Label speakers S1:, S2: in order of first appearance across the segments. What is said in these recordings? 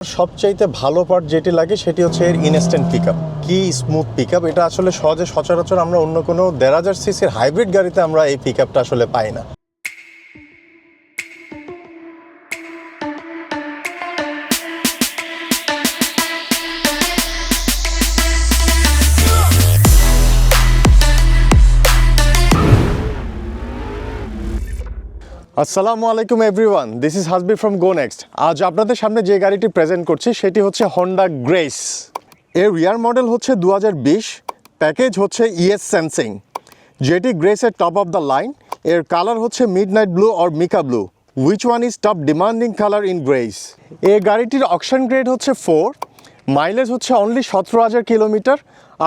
S1: সবচাইতে ভালো পার্ট যেটি লাগে সেটি হচ্ছে এর ইনস্ট্যান্ট পিক আপ কি স্মুথ পিক আপ এটা আসলে সহজে সচরাচর আমরা অন্য কোনো দেড় হাজার সিসির হাইব্রিড গাড়িতে আমরা এই পিক আপটা আসলে পাই না। আসসালামু আলাইকুম everyone this is Hasbi from Go Next আজ আপনাদের সামনে যে গাড়িটি প্রেজেন্ট করছি, সেটি হচ্ছে হন্ডা গ্রেস এর রিয়ার মডেল হচ্ছে দু হাজার বিশ প্যাকেজ হচ্ছে ইএস সেন্সিং যেটি গ্রেসের টপ অফ দ্য লাইন এর কালার হচ্ছে midnight blue or mica blue which one is top demanding colour in Grace এই গাড়িটির অকশন গ্রেড হচ্ছে ফোর মাইলেজ হচ্ছে অনলি সতেরো হাজার কিলোমিটার।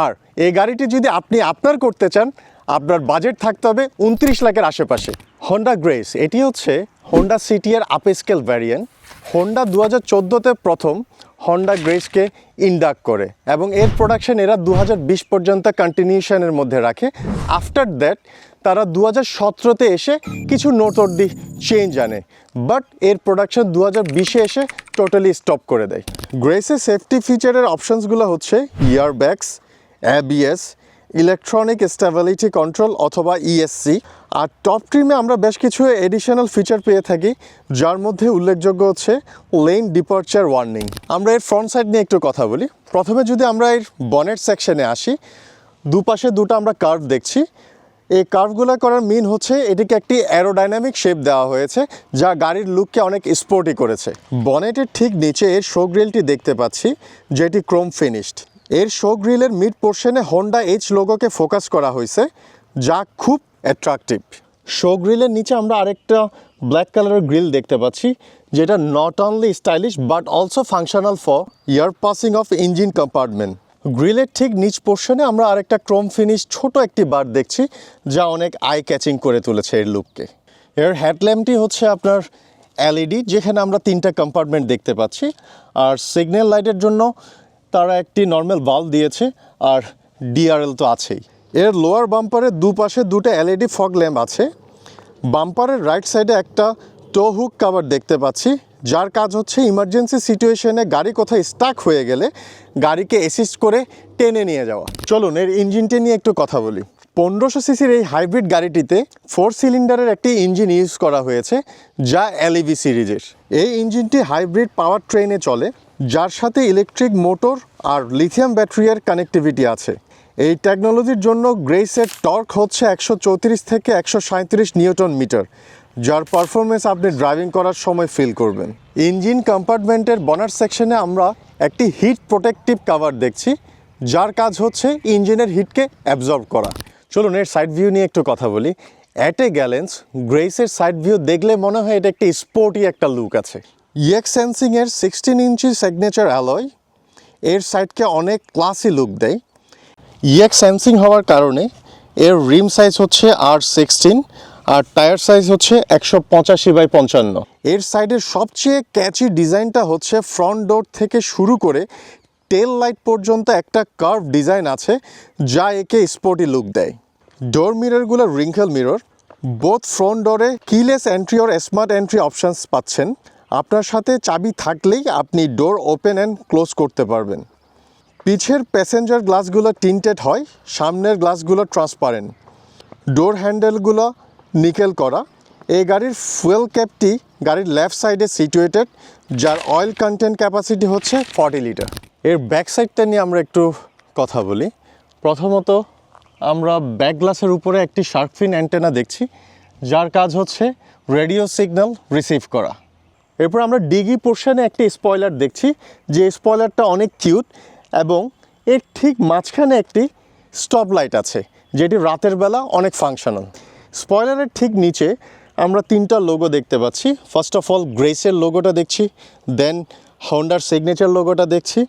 S1: আর এই গাড়িটি যদি আপনি আপনার করতে চান আপনার বাজেট থাকতে হবে উনত্রিশ লাখের আশেপাশে। হন্ডা গ্রেস এটি হচ্ছে হন্ডা সিটি এর আপ স্কেল ভ্যারিয়েন্ট হন্ডা দু হাজার প্রথম হন্ডা গ্রেসকে ইন্ডাক করে এবং এর প্রোডাকশন এরা দু হাজার বিশ পর্যন্ত কন্টিনিউশনের মধ্যে রাখে। আফটার দ্যাট তারা দু হাজার সতেরোতে এসে কিছু নোটর্দি চেঞ্জ আনে। বাট এর প্রোডাকশন দু হাজার বিশে এসে টোটালি স্টপ করে দেয়। গ্রেসের সেফটি ফিচারের অপশানসগুলো হচ্ছে air bags ABS electronic stability control অথবা ইএসসি আর টপ ট্রিমে আমরা বেশ কিছু এডিশনাল ফিচার পেয়ে থাকি, যার মধ্যে উল্লেখযোগ্য হচ্ছে লেন ডিপার্চার ওয়ার্নিং আমরা এর ফ্রন্ট সাইড নিয়ে একটু কথা বলি। প্রথমে যদি আমরা এর বনেট সেকশনে আসি, দুপাশে দুটো আমরা কার্ভ দেখছি। এই কার্ভগুলো করার মিন হচ্ছে এটিকে একটি অ্যারোডাইনামিক শেপ দেওয়া হয়েছে, যা গাড়ির লুককে অনেক স্পোর্টি করেছে। বনেটের ঠিক নিচে এর শো গ্রিলটি দেখতে পাচ্ছি, যেটি ক্রোম ফিনিশড এর শো গ্রিলের মিড পোর্শনে হন্ডা এইচ লোগোকে ফোকাস করা হয়েছে, যা খুব অ্যাট্রাকটিভ শো গ্রিলের নিচে আমরা আরেকটা ব্ল্যাক কালারের গ্রিল দেখতে পাচ্ছি, যেটা not only stylish but also functional for air passing of engine compartment গ্রিলের ঠিক নিচ পোর্শনে আমরা আরেকটা ক্রোম ফিনিশ ছোট একটি বার দেখছি, যা অনেক আই ক্যাচিং করে তুলেছে এর লুককে এর হেডল্যাম্পটি হচ্ছে আপনার এলইডি যেখানে আমরা তিনটা কম্পার্টমেন্ট দেখতে পাচ্ছি, আর সিগন্যাল লাইটের জন্য তারা একটি নর্মাল বাল্ব দিয়েছে, আর ডিআরএল তো আছেই। এর লোয়ার বাম্পারের দুপাশে দুটো এলইডি ফগ ল্যাম্প আছে। বাম্পারের রাইট সাইডে একটা টো হুক কাভার দেখতে পাচ্ছি, যার কাজ হচ্ছে ইমার্জেন্সি সিচুয়েশনে গাড়ি কোথাও স্টাক হয়ে গেলে গাড়িকে অ্যাসিস্ট করে টেনে নিয়ে যাওয়া। চলুন, এর ইঞ্জিনটি নিয়ে একটু কথা বলি। পনেরোশো সিসির এই হাইব্রিড গাড়িটিতে ফোর সিলিন্ডারের একটি ইঞ্জিন ইউজ করা হয়েছে, যা এলইভি সিরিজের এই ইঞ্জিনটি হাইব্রিড পাওয়ার ট্রেনে চলে। যার সাথে ইলেকট্রিক মোটর আর লিথিয়াম ব্যাটারিয়ার কানেক্টিভিটি আছে। এই টেকনোলজির জন্য গ্রেসের টর্ক হচ্ছে একশো চৌত্রিশ থেকে একশো নিউটন মিটার, যার পারফরমেন্স আপনি ড্রাইভিং করার সময় ফিল করবেন। ইঞ্জিন কম্পার্টমেন্টের বনার সেকশনে আমরা একটি হিট প্রোটেক্টিভ কাভার দেখছি, যার কাজ হচ্ছে ইঞ্জিনের হিটকে অ্যাবজর্ব করা। চলুন এর সাইড ভিউ নিয়ে একটু কথা বলি। অ্যাট এ গ্যালেন্স গ্রেসের সাইড ভিউ দেখলে মনে হয় এটা একটি স্পোর্টি একটা লুক আছে। ইয়েক সেন্সিংয়ের সিক্সটিন ইঞ্চি সিগনেচার অ্যালয় এর সাইডকে অনেক ক্লাসি লুক দেয়। ইয়েক সেন্সিং হওয়ার কারণে এর রিম সাইজ হচ্ছে আর সিক্সটিন আর টায়ার সাইজ হচ্ছে একশো পঁচাশি বাই পঞ্চান্ন। এর সাইডের সবচেয়ে ক্যাচি ডিজাইনটা হচ্ছে ফ্রন্ট ডোর থেকে শুরু করে টেল লাইট পর্যন্ত একটা কার্ভ ডিজাইন আছে, যা একে স্পোর্টি লুক দেয়। ডোর মিররগুলো রিঙ্কেল মিরর বোথ ফ্রন্ট ডোরে keyless entry or smart entry options পাচ্ছেন। আপনার সাথে চাবি থাকলেই আপনি ডোর ওপেন অ্যান্ড ক্লোজ করতে পারবেন। পিছের প্যাসেঞ্জার গ্লাসগুলো টিন্টেড হয়, সামনের গ্লাসগুলো ট্রান্সপারেন্ট ডোর হ্যান্ডেলগুলো নিকেল করা। এই গাড়ির ফুয়েল ক্যাপটি গাড়ির লেফট সাইডে সিচুয়েটেড যার অয়েল কন্টেন্ট ক্যাপাসিটি হচ্ছে ফর্টি লিটার এর ব্যাক সাইডটা নিয়ে আমরা একটু কথা বলি। প্রথমত, আমরা ব্যাক গ্লাসের উপরে একটি শার্কফিন অ্যান্টেনা দেখছি, যার কাজ হচ্ছে রেডিও সিগন্যাল রিসিভ করা। এরপর আমরা ডিগি পোর্শনে একটি স্পয়লার দেখছি। যে স্পয়লারটা অনেক কিউট এবং এর ঠিক মাঝখানে একটি স্টপ লাইট আছে, যেটি রাতের বেলা অনেক ফাংশনাল স্পয়লারের ঠিক নিচে আমরা তিনটা লোগো দেখতে পাচ্ছি। ফার্স্ট অফ অল গ্রেসের লোগোটা দেখছি দেন হন্ডার সিগনেচার লোগোটা দেখছি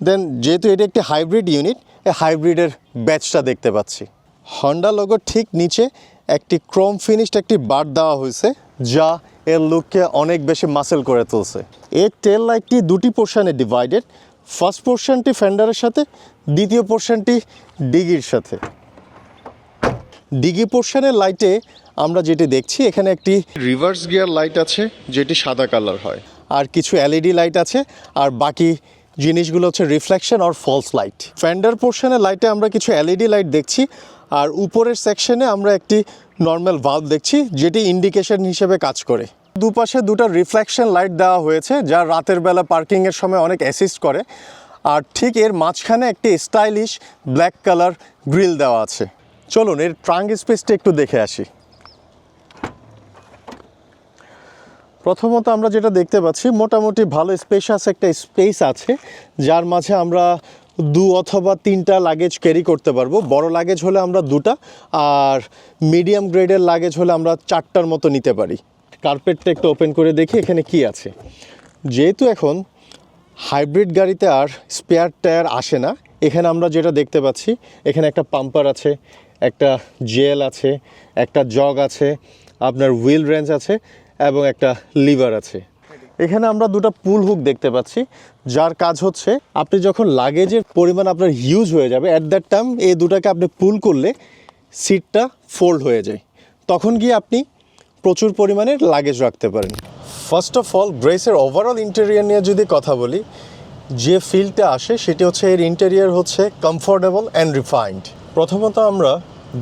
S1: দেন যেহেতু এটি একটি হাইব্রিড ইউনিট এই হাইব্রিডের ব্যাচটা দেখতে পাচ্ছি। হন্ডা লোগোর ঠিক নিচে একটি ক্রোম ফিনিশড একটি বার দেওয়া হয়েছে, যা এর লুককে অনেক বেশি মাসেল করে তুলছে। এর টেল লাইটটি দুটি পোর্শনে ডিভাইডেড ফার্স্ট পোর্শনটি ফেন্ডারের সাথে, দ্বিতীয় পোর্শনটি ডিগির সাথে। ডিগি পোর্শনের লাইটে আমরা যেটি দেখছি, এখানে একটি রিভার্স গিয়ার লাইট আছে, যেটি সাদা কালার হয়। আর কিছু এলইডি লাইট আছে, আর বাকি জিনিসগুলো হচ্ছে রিফ্লেকশন আর ফলস লাইট ফ্যান্ডার পোর্শনের লাইটে আমরা কিছু এলইডি লাইট দেখছি, আর উপরের সেকশনে আমরা একটি নর্মাল ভাল্ব দেখছি, যেটি ইন্ডিকেশন হিসেবে কাজ করে। দুপাশে দুটো রিফ্লেকশন লাইট দেওয়া হয়েছে, যা রাতের বেলা পার্কিংয়ের সময় অনেক অ্যাসিস্ট করে। আর ঠিক এর মাঝখানে একটি স্টাইলিশ ব্ল্যাক কালার গ্রিল দেওয়া আছে। চলুন, এর ট্রাঙ্ক স্পেসটা একটু দেখে আসি। প্রথমত আমরা যেটা দেখতে পাচ্ছি, মোটামুটি ভালো স্পেশাস একটা স্পেস আছে, যার মাঝে আমরা দু অথবা তিনটা লাগেজ ক্যারি করতে পারব। বড় লাগেজ হলে আমরা দুটা, আর মিডিয়াম গ্রেডের লাগেজ হলে আমরা চারটার মতো নিতে পারি। কার্পেটটা একটু ওপেন করে দেখি এখানে কি আছে। যেহেতু এখন হাইব্রিড গাড়িতে আর স্পেয়ার টায়ার আসে না, এখানে আমরা যেটা দেখতে পাচ্ছি, এখানে একটা পাম্পার আছে, একটা জেল আছে, একটা জগ আছে, আপনার হুইল রেঞ্জ আছে এবং একটা লিভার আছে। এখানে আমরা দুটো পুল হুক দেখতে পাচ্ছি, যার কাজ হচ্ছে আপনি যখন লাগেজের পরিমাণ আপনার হিউজ হয়ে যাবে অ্যাট দ্যাট টাইম এই দুটাকে আপনি পুল করলে সিটটা ফোল্ড হয়ে যায়। তখন গিয়ে আপনি প্রচুর পরিমাণে লাগেজ রাখতে পারেন। ফার্স্ট অফ অল গ্রেসের ওভারঅল ইন্টেরিয়ার নিয়ে যদি কথা বলি, যে ফিলটা আসে, সেটি হচ্ছে এর ইন্টেরিয়ার হচ্ছে কমফোর্টেবল অ্যান্ড রিফাইন্ড প্রথমত আমরা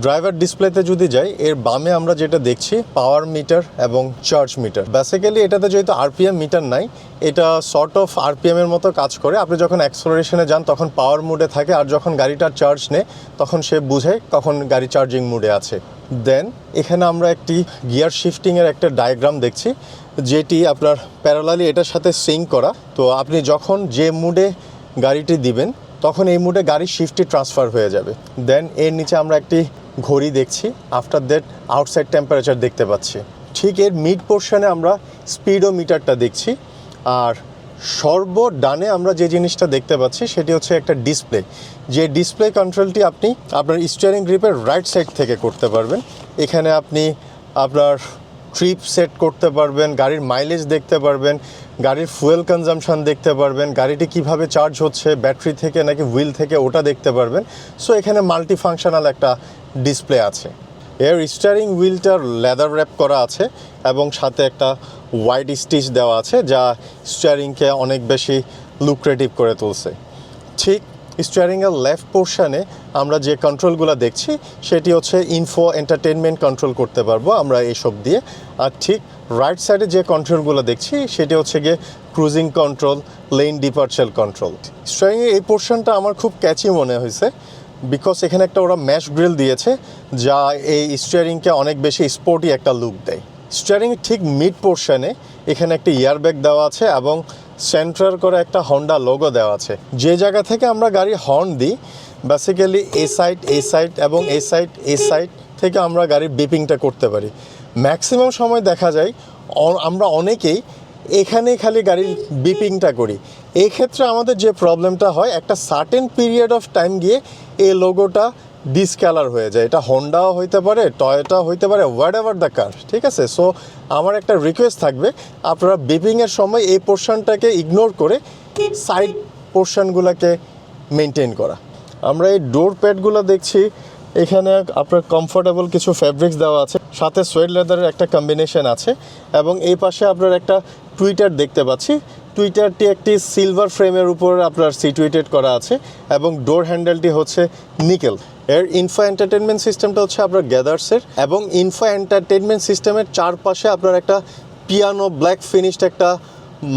S1: ড্রাইভার ডিসপ্লেতে যদি যাই, এর বামে আমরা যেটা দেখছি পাওয়ার মিটার এবং চার্জ মিটার বেসিক্যালি এটাতে যেহেতু আরপিএম মিটার নাই, এটা সর্ট অফ আরপিএম এর মতো কাজ করে। আপনি যখন অ্যাক্সেলারেশনে যান, তখন পাওয়ার মুডে থাকে, আর যখন গাড়িটার চার্জ নেয়, তখন সে বুঝে কখন গাড়ি চার্জিং মুডে আছে। দেন এখানে আমরা একটি গিয়ার শিফটিংয়ের একটা ডায়াগ্রাম দেখছি, যেটি আপনার প্যারালালি এটার সাথে সিঙ্ক করা। তো আপনি যখন যে মুডে গাড়িটি দিবেন তখন এই মুডে গাড়ির শিফটটি ট্রান্সফার হয়ে যাবে। দেন এর নিচে আমরা একটি ঘড়ি দেখছি। আফটার দ্যাট আউটসাইড টেম্পারেচার দেখতে পাচ্ছি। ঠিক এর মিড পোর্শনে আমরা স্পিডোমিটারটা দেখছি। আর সর্ব ডানে আমরা যে জিনিসটা দেখতে পাচ্ছি, সেটি হচ্ছে একটা ডিসপ্লে যে ডিসপ্লে কন্ট্রোলটি আপনি আপনার স্টিয়ারিং গ্রিপের রাইট সাইড থেকে করতে পারবেন। এখানে আপনি আপনার ট্রিপ সেট করতে পারবেন, গাড়ির মাইলেজ দেখতে পারবেন, গাড়ির ফুয়েল কনজামশন দেখতে পারবেন, গাড়িটি কীভাবে চার্জ হচ্ছে ব্যাটারি থেকে নাকি হুইল থেকে ওটা দেখতে পারবেন। সো এখানে মাল্টি ফাংশনাল একটা ডিসপ্লে আছে। এর স্টারিং হুইলটার লেদার র্যাপ করা আছে এবং সাথে একটা হোয়াইট স্টিচ দেওয়া আছে, যা স্টিয়ারিংকে অনেক বেশি লুক্রেটিভ করে তুলছে। ঠিক স্টিয়ারিংয়ের লেফট পোর্শনে আমরা যে কন্ট্রোলগুলো দেখছি, সেটি হচ্ছে ইনফো এন্টারটেনমেন্ট কন্ট্রোল করতে পারব আমরা এইসব দিয়ে। আর ঠিক রাইট সাইডে যে কন্ট্রোলগুলো দেখছি, সেটি হচ্ছে গিয়ে cruising control lane departure control স্টিয়ারিংয়ের এই পোর্শনটা আমার খুব ক্যাচি মনে হয়েছে বিকজ এখানে একটা ওরা ম্যাশ গ্রিল দিয়েছে, যা এই স্টিয়ারিংকে অনেক বেশি স্পোর্টি একটা লুক দেয়। স্টিয়ারিং ঠিক মিড পোর্শনে এখানে একটা ইয়ারব্যাগ দেওয়া আছে এবং সেন্ট্রার করে একটা হন্ডা লোগো দেওয়া আছে। যে জায়গা থেকে আমরা গাড়ি হর্ন দিই বেসিক্যালি এ সাইড এ সাইড এবং এ সাইড এ সাইড থেকে আমরা গাড়ির বিপিংটা করতে পারি। ম্যাক্সিমাম সময় দেখা যায় আমরা অনেকেই এখানে খালি গাড়ির বিপিংটা করি। এই ক্ষেত্রে আমাদের যে প্রবলেমটা হয়, একটা সার্টেন পিরিয়ড অফ টাইম গিয়ে এই লোগোটা ডিসকালার হয়ে যায়। এটা হন্ডাও হইতে পারে টয়োটা হইতে পারে হোয়াট এভার দ্য কার ঠিক আছে? সো আমার একটা রিকোয়েস্ট থাকবে, আপনারা বিপিংয়ের সময় এই পোর্শনটাকে ইগনোর করে সাইড পোর্শনগুলোকে মেনটেন করা। আমরা এই ডোর প্যাডগুলো দেখছি, এখানে আপনার কমফোর্টেবল কিছু ফ্যাব্রিক্স দেওয়া আছে, সাথে সোয়েড লেদারের একটা কম্বিনেশন আছে, এবং এই পাশে আপনার একটা টুইটার দেখতে পাচ্ছি। টুইটারটি একটি সিলভার ফ্রেমের উপর আপনার সিটুয়েটেড করা আছে, এবং ডোর হ্যান্ডেলটি হচ্ছে নিকেল এর ইনফো এন্টারটেনমেন্ট সিস্টেমটা হচ্ছে আপনার গ্যাদার্সের এবং ইনফো এন্টারটেনমেন্ট সিস্টেমের চারপাশে আপনার একটা পিয়ানো ব্ল্যাক ফিনিশড একটা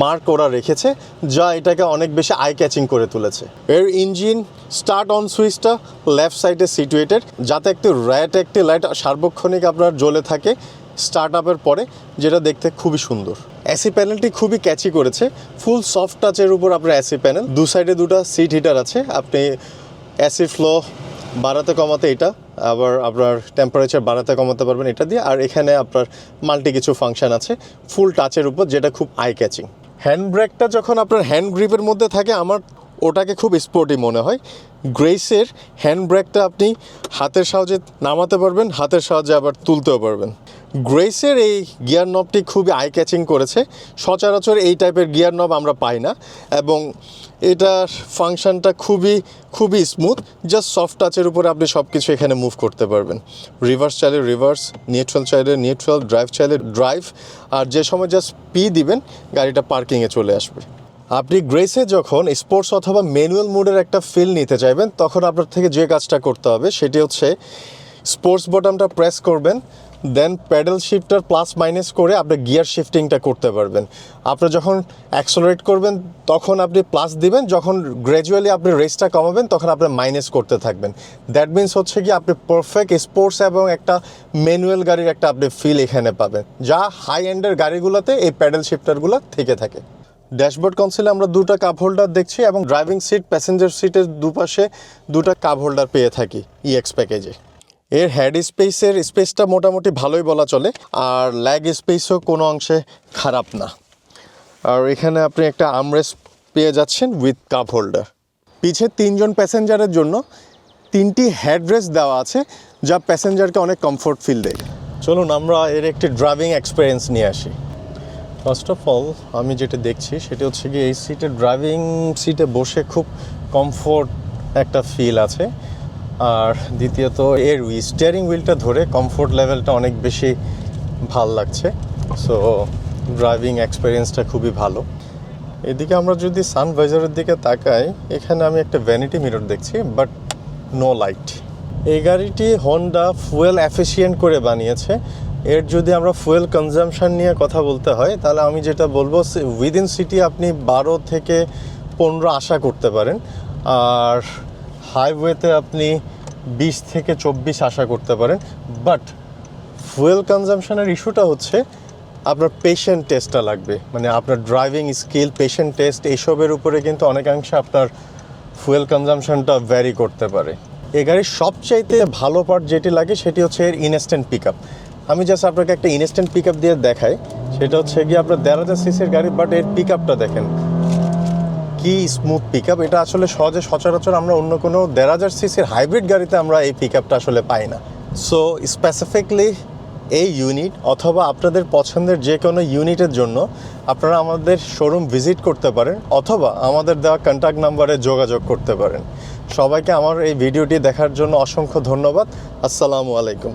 S1: মার্ক ওরা রেখেছে, যা এটাকে অনেক বেশি আই ক্যাচিং করে তুলেছে। এর ইঞ্জিন স্টার্ট অন সুইচটা লেফট সাইডে সিটুয়েটেড যাতে একটি র্যাট একটি লাইট সার্বক্ষণিক আপনার জ্বলে থাকে স্টার্ট আপের পরে, যেটা দেখতে খুবই সুন্দর। অ্যাসি প্যানেলটি খুবই ক্যাচি করেছে ফুল সফট টাচের উপর আপনার অ্যাসি প্যানেল দু সাইডে দুটো সিট হিটার আছে, আপনি অ্যাসি ফ্লো বাড়াতে কমাতে এটা, আবার আপনার টেম্পারেচার বাড়াতে কমাতে পারবেন এটা দিয়ে, আর এখানে আপনার মাল্টি কিছু ফাংশান আছে ফুল টাচের উপর, যেটা খুব আই ক্যাচিং হ্যান্ড ব্রেকটা যখন আপনার হ্যান্ড গ্রিপের মধ্যে থাকে, আমার ওটাকে খুব স্পোর্টি মনে হয়। গ্রেসের হ্যান্ড ব্রেকটা আপনি হাতের সাহায্যে নামাতে পারবেন, হাতের সাহায্যে আবার তুলতেও পারবেন। গ্রেসের এই গিয়ার নবটি খুবই আই ক্যাচিং করেছে। সচরাচর এই টাইপের গিয়ার নব আমরা পাই না। এবং এটার ফাংশনটা খুবই খুবই স্মুথ জাস্ট সফট টাচের উপরে আপনি সব কিছু এখানে মুভ করতে পারবেন। রিভার্স চাইলে রিভার্স নিউট্রাল চাইলে নিউট্রাল ড্রাইভ চাইলে ড্রাইভ আর যে সময় জাস্ট পি দিবেন, গাড়িটা পার্কিংয়ে চলে আসবে। আপনি গ্রেসে যখন স্পোর্টস অথবা ম্যানুয়াল মোডের একটা ফিল নিতে চাইবেন, তখন আপনার থেকে যে কাজটা করতে হবে, সেটি হচ্ছে স্পোর্টস বটনটা প্রেস করবেন। Then paddle shifter plus minus করে আপনি গিয়ার শিফটিংটা করতে পারবেন। আপনি যখন অ্যাক্সেলারেট করবেন, তখন আপনি প্লাস দিবেন, যখন গ্র্যাজুয়ালি আপনি রেসটা কমাবেন, তখন আপনি মাইনাস করতে থাকবেন। দ্যাট মিন্স হচ্ছে কি, আপনি পারফেক্ট স্পোর্টস এবং একটা ম্যানুয়াল গাড়ির একটা আপনি ফিল এখানে পাবেন, যা হাই এন্ডের গাড়িগুলোতে এই প্যাডেল শিফটারগুলো থেকে থাকে। ড্যাশবোর্ড কনসোলে আমরা দুটো কাপ হোল্ডার দেখছি এবং ড্রাইভিং সিট প্যাসেঞ্জার সিটের দুপাশে দুটো কাপ হোল্ডার পেয়ে থাকি ইএক্স প্যাকেজে এর হেড স্পেসের স্পেসটা মোটামুটি ভালোই বলা চলে, আর ল্যাগ স্পেসও কোনো অংশে খারাপ না। আর এখানে আপনি একটা আমরেস পেয়ে যাচ্ছেন উইথ কাপ হোল্ডার পিছে তিনজন প্যাসেঞ্জারের জন্য তিনটি হেডরেস্ট দেওয়া আছে, যা প্যাসেঞ্জারকে অনেক কমফোর্ট ফিল দেয়। চলুন আমরা এর একটি ড্রাইভিং এক্সপিরিয়েন্স নিয়ে আসি। ফার্স্ট অফ অল আমি যেটা দেখছি সেটা হচ্ছে কি এই সিটে ড্রাইভিং সিটে বসে খুব কমফোর্ট একটা ফিল আছে। আর দ্বিতীয়ত এর স্টিয়ারিং হুইলটা ধরে কমফোর্ট লেভেলটা অনেক বেশি ভালো লাগছে। সো ড্রাইভিং এক্সপিরিয়েন্সটা খুবই ভালো। এদিকে আমরা যদি সানভাইজারের দিকে তাকাই, এখানে আমি একটা ভ্যানিটি মিরর দেখছি বাট নো লাইট এই গাড়িটি হন্ডা ফুয়েল এফিসিয়েন্ট করে বানিয়েছে। এর যদি আমরা ফুয়েল কনজামশান নিয়ে কথা বলতে হয়, তাহলে আমি যেটা বলব উইদিন সিটি আপনি বারো থেকে পনেরো আশা করতে পারেন। আর হাইওয়েতে আপনি বিশ থেকে চব্বিশ আশা করতে পারেন বাট ফুয়েল কনজামশনের ইস্যুটা হচ্ছে আপনার পেশেন্ট টেস্টটা লাগবে। মানে আপনার ড্রাইভিং স্কিল পেশেন্ট টেস্ট এইসবের উপরে কিন্তু অনেকাংশে আপনার ফুয়েল কনজামশনটা ভ্যারি করতে পারে। এ গাড়ির সবচাইতে ভালো পার্ট যেটি লাগে সেটি হচ্ছে এর ইনস্ট্যান্ট পিক আমি জাস্ট আপনাকে একটা ইনস্ট্যান্ট পিক দিয়ে দেখাই, সেটা হচ্ছে গিয়ে আপনার দেড় হাজার সিসির গাড়ি বাট এর পিক দেখেন। কি স্মুথ পিক এটা আসলে সহজে সচরাচর আমরা অন্য কোনো দেড় হাজার সিসির হাইব্রিড গাড়িতে আমরা এই পিক আসলে পাই না। সো স্পেসিফিকলি এই ইউনিট অথবা আপনাদের পছন্দের যে কোনো ইউনিটের জন্য আপনারা আমাদের শোরুম ভিজিট করতে পারেন অথবা আমাদের দেওয়া কন্ট্যাক্ট নাম্বারে যোগাযোগ করতে পারেন। সবাইকে আমার এই ভিডিওটি দেখার জন্য অসংখ্য ধন্যবাদ। আসসালামু আলাইকুম।